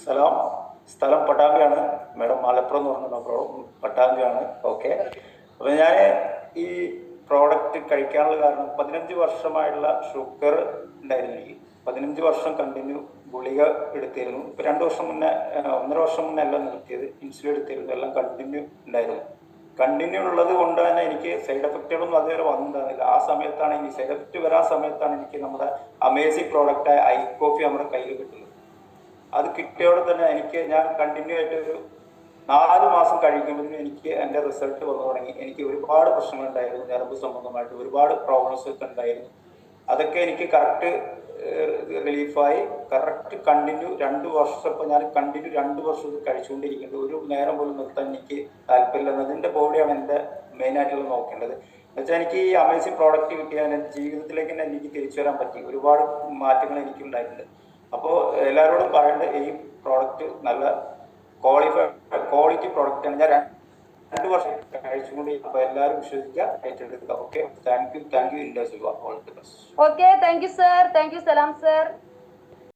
സ്ഥലം സ്ഥലം പട്ടാമ്പിയാണ്. മേഡം മലപ്പുറം എന്ന് പറഞ്ഞ പ്രോബ്ലം പട്ടാമ്പിയാണ്. ഓക്കെ. അപ്പൊ ഞാൻ ഈ പ്രോഡക്റ്റ് കഴിക്കാനുള്ള കാരണം പതിനഞ്ച് വർഷമായിട്ടുള്ള ഷുഗർ ഉണ്ടായിരുന്നു എനിക്ക് പതിനഞ്ച് വർഷം കണ്ടിന്യൂ ഗുളിക എടുത്തിരുന്നു. ഇപ്പൊ രണ്ട് വർഷം മുന്നേ ഒന്നര വർഷം മുന്നേ എല്ലാം നിർത്തിയത്. ഇൻസുലിൻ എടുത്തിരുന്നു. എല്ലാം കണ്ടിന്യൂ ഉണ്ടായിരുന്നു. കണ്ടിന്യൂ ഉള്ളത് കൊണ്ട് തന്നെ എനിക്ക് സൈഡ് എഫക്റ്റുകളൊന്നും അതുവരെ വന്നിട്ടുണ്ടായിരുന്നില്ല. ആ സമയത്താണ് ഇനി സൈഡ് എഫക്റ്റ് വരാൻ സമയത്താണ് എനിക്ക് നമ്മുടെ അമേസിംഗ് പ്രോഡക്റ്റായ ഐ കോഫി നമ്മുടെ കയ്യിൽ കിട്ടുന്നത്. അത് കിട്ടിയോടെ തന്നെ എനിക്ക് ഞാൻ കണ്ടിന്യൂ ആയിട്ട് ഒരു നാല് മാസം കഴിക്കുമ്പോഴും എനിക്ക് എന്റെ റിസൾട്ട് വന്നു തുടങ്ങി. എനിക്ക് ഒരുപാട് പ്രശ്നങ്ങൾ ഉണ്ടായിരുന്നു ഞരമ്പ് സംബന്ധമായിട്ട് ഒരുപാട് പ്രോബ്ലംസ് ഒക്കെ ഉണ്ടായിരുന്നു. അതൊക്കെ എനിക്ക് കറക്റ്റ് റിലീഫായി കറക്റ്റ് കണ്ടിന്യൂ രണ്ട് വർഷം ഞാൻ കണ്ടിന്യൂ രണ്ട് വർഷം കഴിച്ചുകൊണ്ടിരിക്കുന്നത് ഒരു നേരം പോലും നിർത്താൻ എനിക്ക് താല്പര്യമില്ല അതിന്റെ ബോഡിയാണ് എന്റെ മെയിനായിട്ടുള്ള നോക്കേണ്ടത്. എന്നുവെച്ചാൽ എനിക്ക് ഈ അമേസിംഗ് പ്രോഡക്റ്റ് കിട്ടിയാൽ ജീവിതത്തിലേക്ക് തന്നെ എനിക്ക് തിരിച്ചു വരാൻ പറ്റി. ഒരുപാട് മാറ്റങ്ങൾ എനിക്ക് ഉണ്ടായിട്ടുണ്ട് അപ്പോൾ എല്ലാവരോടും പറയേണ്ടത് ഈ പ്രോഡക്റ്റ് നല്ല ക്വാളിഫൈ ക്വാളിറ്റി പ്രോഡക്റ്റ് ആണ്. ഞാൻ രണ്ട് വർഷം കഴിച്ചുകൊണ്ട് അപ്പോൾ എല്ലാവരും വിശ്വസിക്കുക ഏറ്റെടുക്കുക. Okay thank you thank you Indus all the best okay thank you sir thank you Salam sir